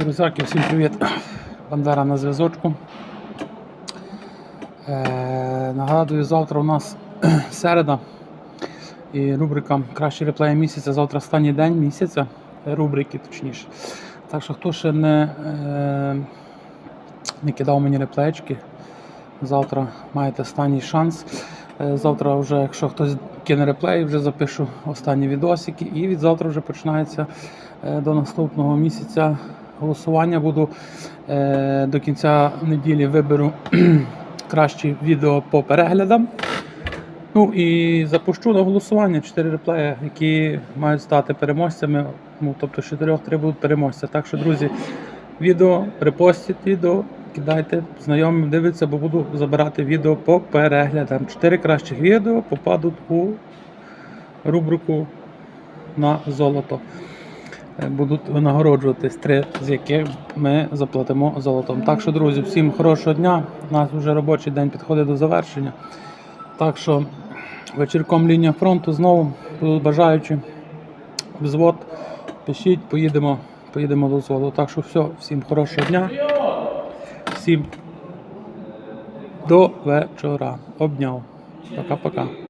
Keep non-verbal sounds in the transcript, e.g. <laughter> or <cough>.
Друзяки, всім привіт! Бандера на зв'язочку. Е, нагадую, завтра у нас <clears throat> середа і рубрика Кращі реплеї місяця. Завтра останній день місяця, е, рубрики точніше. Так що, хто ще не, е, не кидав мені реплеєчки, завтра маєте останній шанс. Е, Завтра, вже, якщо хтось кине реплей, вже запишу останні відосики. І від завтра вже починається е, до наступного місяця голосування. Буду е, до кінця неділі виберу <clears throat> кращі відео по переглядам. Ну і запущу на голосування 4 реплеї, які мають стати переможцями. Ну, тобто з 4 3 будуть переможця. Так що, друзі, відео, репостіть відео, кидайте, знайомим дивиться, бо буду забирати відео по переглядам. 4 кращих відео попадуть у рубрику на золото. Е, Будуть винагороджуватись три, з яких ми заплатимо золотом. Так що, друзі, всім хорошого дня. У нас вже робочий день підходить до завершення. Так що вечірком лінія фронту знову будуть бажаючі. Взвод, пишіть, поїдемо, поїдемо до взводу. Так що все, всім хорошого дня. Всім до вечора. Обняв. Пока-пока.